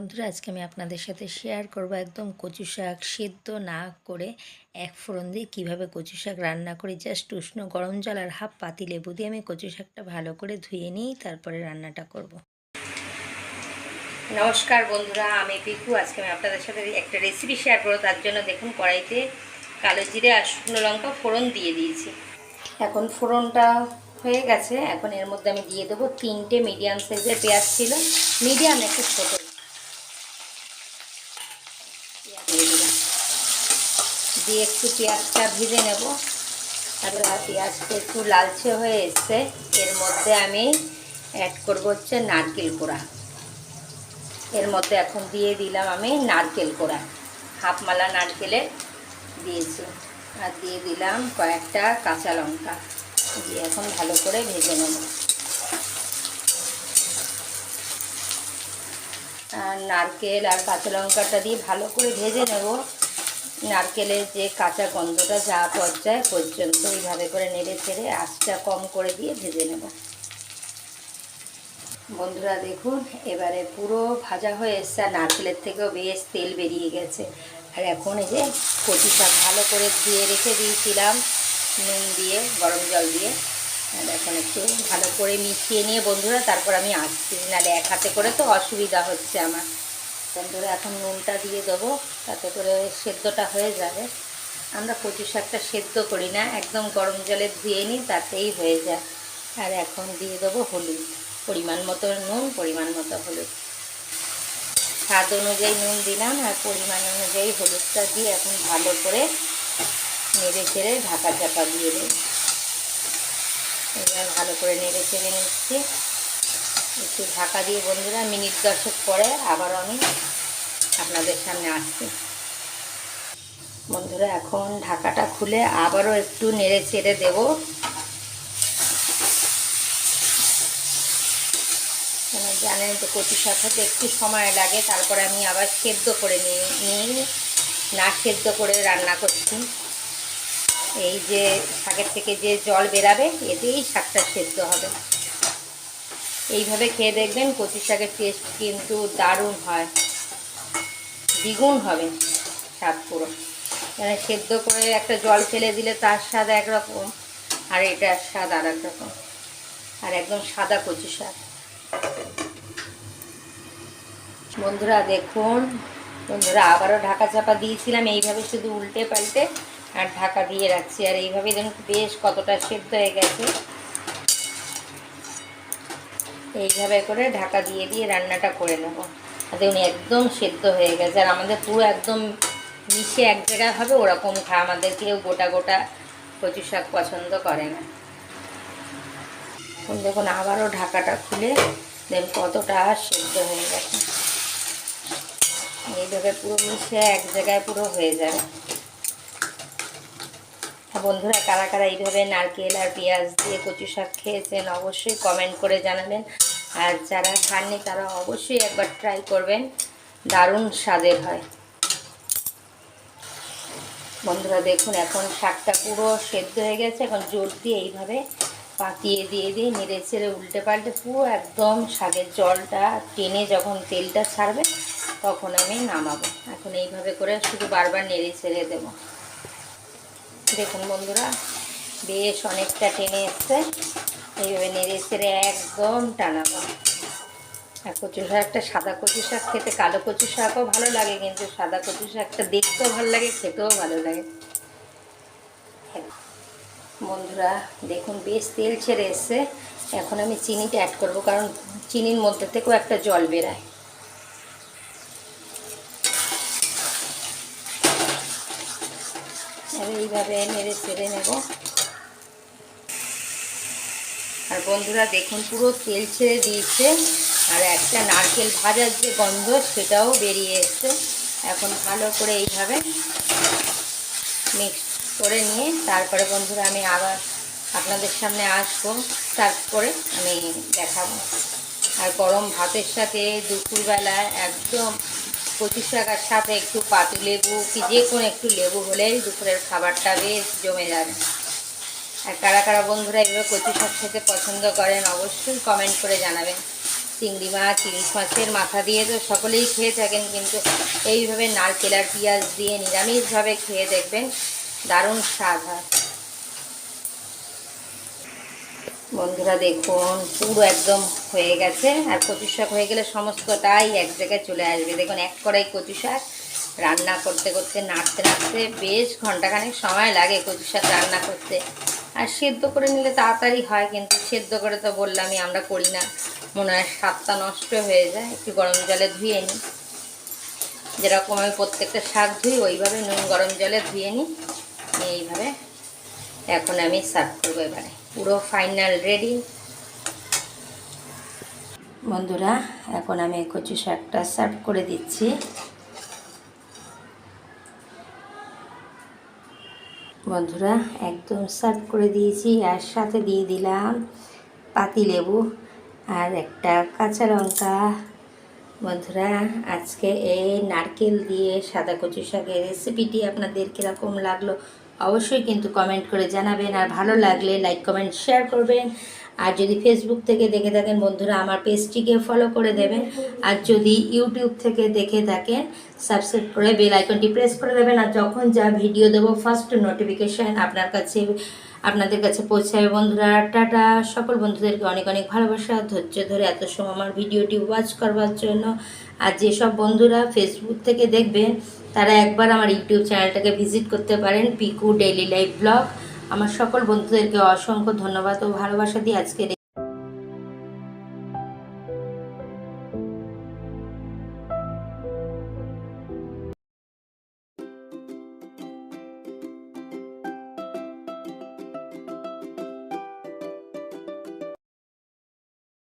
বন্ধুরা, আজকে আমি আপনাদের সাথে শেয়ার করব একদম কচু শাক সেদ্ধ না করে এক ফোড়ন দিয়ে কীভাবে কচু শাক রান্না করি। জাস্ট উষ্ণ গরম জল আর হাফ পাতি লেবু দিয়ে আমি কচু শাকটা ভালো করে ধুয়ে নিই তারপরে রান্নাটা করব। নমস্কার বন্ধুরা, আমি পিকু। আজকে আমি আপনাদের সাথে একটা রেসিপি শেয়ার করব। তার জন্য দেখুন, কড়াইতে কালো জিরে আর শুকনো লঙ্কা ফোড়ন দিয়ে দিয়েছি। এখন ফোড়নটা হয়ে গেছে। এখন এর মধ্যে আমি দিয়ে দেবো তিনটে মিডিয়াম সাইজের পেঁয়াজ ছিল। মিডিয়াম একটু ছোটো দিয়ে একটু পেঁয়াজটা ভেজে নেব। তারপরে পেঁয়াজটা একটু লালচে হয়ে এসছে। এর মধ্যে আমি অ্যাড করব হচ্ছে নারকেল কোড়া। এর মধ্যে এখন দিয়ে দিলাম আমি নারকেল কোড়া। হাফ মালা নারকেলের দিয়েছি। আর দিয়ে দিলাম কয়েকটা কাঁচা লঙ্কা। দিয়ে এখন ভালো করে ভেজে নেব। নারকেল আর কাঁচা লঙ্কাটা দিয়ে ভালো করে ভেজে নেব। নারকেলের যে কাঁচা গন্ধটা যা পর্যায় পর্যন্ত এইভাবে করে নেড়ে ছেড়ে আঁচটা কম করে দিয়ে ভেজে নেব। বন্ধুরা দেখুন, এবারে পুরো ভাজা হয়ে এসছে নারকেলের থেকেও বেশ তেল বেরিয়ে গেছে। আর এখন এই যে কচি শাক ভালো করে দিয়ে রেখে দিয়েছিলাম, নুন দিয়ে, গরম জল দিয়ে। এখন একটু ভালো করে মিশিয়ে নিয়ে বন্ধুরা, তারপর আমি আসছি। নাহলে এক হাতে করে তো অসুবিধা হচ্ছে আমার। বন্ধুরা, এখন নুনটা দিয়ে দেবো, তাতে করে সেদ্ধটা হয়ে যাবে। আমরা কচু শাকটা সেদ্ধ করি না, একদম গরম জলে ধুয়ে নিই, তাতেই হয়ে যায়। আর এখন দিয়ে দেবো হলুদ। পরিমাণ মতো নুন, পরিমাণ মতো হলুদ। স্বাদ অনুযায়ী নুন দিলাম, আর পরিমাণ অনুযায়ী হলুদটা দিয়ে এখন ভালো করে নেড়ে চেড়ে ঢাকা চাপা দিয়ে দেব। এবার ভালো করে নেড়ে চেড়ে নিচ্ছি। একটু ঢাকা দিয়ে বন্ধুরা মিনিট দশেক পরে আবার আমি আপনাদের সামনে আসছি। বন্ধুরা, এখন ঢাকাটা খুলে আবারও একটু নেড়ে চেড়ে দেব। জানেন তো কচু শাক একটু সময় লাগে, তারপরে আমি আবার সেদ্ধ করে নিয়ে নিয়ে না সেদ্ধ করে রান্না করছি। এই যে শাকের থেকে যে জল বেরাবে, এতেই শাকটা সেদ্ধ হবে। এইভাবে খেয়ে দেখবেন কচু শাকের টেস্ট কিন্তু দারুণ হয়। দ্বিগুণ হবে স্বাদ পুরো। মানে সেদ্ধ করে একটা জল ফেলে দিলে তার স্বাদ একরকম, আর এটার স্বাদ আর রকম আর একদম সাদা কচু শাক। বন্ধুরা, দেখুন, বন্ধুরা, আবারও ঢাকা চাপা দিয়েছিলাম, এইভাবে শুধু উল্টে পাল্টে আর ঢাকা দিয়ে রাখছি। আর এইভাবে দেখুন বেশ কতটা সেদ্ধ হয়ে গেছে। এইভাবে করে ঢাকা দিয়ে দিয়ে রান্নাটা করে নেব। দেখুন একদম সেদ্ধ হয়ে গেছে। আর আমাদের পুরো একদম মিশে এক জায়গায় হবে, ওরকম খা। আমাদের কেউ গোটা গোটা কচু শাক পছন্দ করে না। দেখুন, আবারও ঢাকাটা খুলে দেখুন কতটা সেদ্ধ হয়ে গেছে। এইভাবে পুরো মিশে এক জায়গায় পুরো হয়ে যাবে। বন্ধুরা কারা কারা এইভাবে নারকেল আর পেঁয়াজ দিয়ে কচু শাক খেয়েছেন অবশ্যই কমেন্ট করে জানাবেন। আর যারা খাননি তারা অবশ্যই একবার ট্রাই করবেন। দারুণ স্বাদের হয়। বন্ধুরা দেখুন, এখন শাকটা পুরো সেদ্ধ হয়ে গেছে। এখন জোর দিয়ে এইভাবে পাতিয়ে দিয়ে দিয়ে নেড়ে ছেড়ে উল্টে পাল্টে পুরো একদম শাকের জলটা টেনে যখন তেলটা ছাড়বে, তখন আমি নামাবো। এখন এইভাবে করে শুধু বারবার নেড়ে ছেড়ে দেবো। দেখুন বন্ধুরা, বেশ অনেকটা টেনে এসছে। এইভাবে নেড়ে ছেড়ে একদম টানাবো। আর কচু শাকটা সাদা কচু শাক খেতে কালো কচু শাকও ভালো লাগে, কিন্তু সাদা কচু শাকটা দেখতেও ভালো লাগে, খেতেও ভালো লাগে। বন্ধুরা, দেখুন বেশ তেল ছেড়ে এসছে। এখন আমি চিনিটা অ্যাড করব, কারণ চিনির মধ্যে থেকেও একটা জল বেরায়। এইভাবে নেড়ে ছেড়ে নেব। আর বন্ধুরা, দেখুন, পুরো তেল ছেড়ে দিয়েছে। আর একটা নারকেল ভাজার যে গন্ধ, সেটাও বেরিয়ে এসছে। এখন ভালো করে এইভাবে মিক্স করে নিয়ে, তারপরে বন্ধুরা, আমি আবার আপনাদের সামনে আসব। তারপরে আমি দেখাবো। আর গরম ভাতের সাথে দুপুরবেলা একদম কচু শাকার সাথে একটু পাতু লেবু কি যে কোনো একটু লেবু হলেই দুপুরের খাবারটা বেশ জমে যাবে। আর কারা কারা বন্ধুরা এভাবে কচু শাক খেতে পছন্দ করেন অবশ্যই কমেন্ট করে জানাবেন। চিংড়ি মাছ, ইলিশ মাছের মাথা দিয়ে তো সকলেই খেয়ে থাকেন, কিন্তু এইভাবে নারকেল আর পেঁয়াজ দিয়ে নিরামিষভাবে খেয়ে দেখবেন দারুণ স্বাদ হয়। বন্ধুরা দেখুন, পুরো একদম হয়ে গেছে। আর কচু শাক হয়ে গেলে সমস্তটাই এক জায়গায় চলে আসবে। দেখুন, এক কড়াই কচু শাক রান্না করতে করতে, নাড়তে নাড়তে বেশ ঘন্টাখানেক সময় লাগে কচু শাক রান্না করতে। আর সেদ্ধ করে নিলে তাড়াতাড়ি হয়, কিন্তু সেদ্ধ করে তো বললামই আমরা করি না। মনে হয় স্বাদটা নষ্ট হয়ে যায়। একটু গরম জলে ধুয়ে নিই। যেরকম আমি প্রত্যেকটা শাক ধুই, ওইভাবে নুন গরম জলে ধুয়ে নিই। এইভাবে এখন আমি সার্ভ করব এবারে। পুরো ফাইনাল রেডি। বন্ধুরা, এখন আমি কচু শাকটা সার্ভ করে দিচ্ছি। বন্ধুরা, একদম সার্ভ করে দিয়েছি আর সাথে দিয়ে দিলাম পাতিলেবু আর একটা কাঁচা লঙ্কা। বন্ধুরা, আজকে এই নারকেল দিয়ে সাদা কচু শাকের রেসিপিটি আপনাদের কীরকম লাগল অবশ্যই কিন্তু কমেন্ট করে জানাবেন। আর ভালো লাগলে লাইক কমেন্ট শেয়ার করবেন। আর যদি ফেসবুক থেকে দেখে থাকেন বন্ধুরা, আমার পেজটিকে ফলো করে দেবেন। আর যদি ইউটিউব থেকে দেখে থাকেন সাবস্ক্রাইব করে বেল আইকনটি প্রেস করে দেবেন। আর যখন যা ভিডিও দেবো ফার্স্ট নোটিফিকেশান আপনার কাছে, আপনাদের কাছে পৌঁছাবে। বন্ধুরা, টাটা। সকল বন্ধুদেরকে অনেক অনেক ভালোবাসা, ধৈর্য ধরে এত সময় আমার ভিডিওটি ওয়াচ করবার জন্য। আর যেসব বন্ধুরা ফেসবুক থেকে দেখবেন, তারা একবার আমার ইউটিউব চ্যানেলটাকে ভিজিট করতে পারেন পিকু ডেইলি লাইফ ব্লগ আমার সকল বন্ধুদেরকে অসংখ্য ধন্যবাদ ও ভালোবাসা দিয়ে আজকে